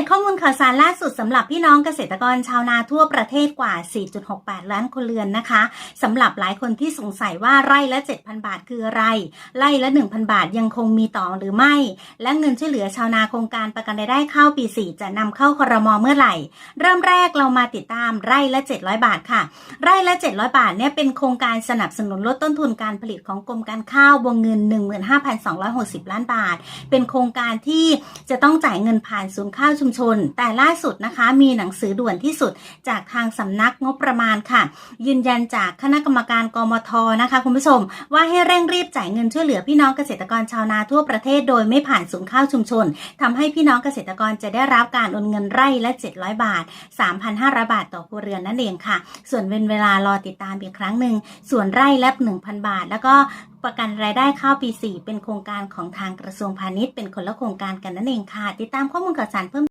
ตข้อมูลข่าวสารล่าสุดสำหรับพี่น้องเกษตรกรชาวนาทั่วประเทศกว่า 4.68 ล้านคนเรือนนะคะสำหรับหลายคนที่สงสัยว่าไร่ละ 7,000 บาทคืออะไร ไร่ละ 1,000 บาทยังคงมีต่อหรือไม่ และเงินช่วยเหลือชาวนาโครงการประกันรายได้ข้าวปี 4 จะนำเข้าครมเมื่อไหร่ เริ่มแรกเรามาติดตามไร่ละ 700 บาทค่ะ ไร่ละ 700 บาทเนี่ยเป็นโครงการสนับสนุนลดต้นทุนการผลิตของกรมการข้าววงเงิน 15,260 ล้านบาท เป็นโครงการที่จะต้องจ่ายเงินผ่านศูนย์ข้าวชุมชน แต่ล่าสุดนะคะ มีหนังสือด่วนที่สุดจากทางสำนักงบประมาณค่ะ ยืนยันจากคณะกรรมการกมทนะคะ คุณผู้ชม ว่าให้เร่งรีบจ่ายเงินช่วยเหลือพี่น้องเกษตรกรชาวนาทั่วประเทศโดยไม่ผ่านศูนย์ข้าวชุมชนทำให้พี่น้องเกษตรกรจะได้รับการโอนเงินไร่ละ 700 บาท 3,500 บาทต่อครัวเรือนนั่นเองค่ะ ส่วนเป็นเวลารอติดตามอีกครั้งหนึ่งส่วนไร่ละ1,000 บาท แล้วก็ประกันรายได้ข้าวปี 4 เป็นโครงการของทางกระทรวงพาณิชย์เป็นคนละโครงการกันนั่นเองค่ะ ติดตามข้อมูลข่าวสารเพิ่ม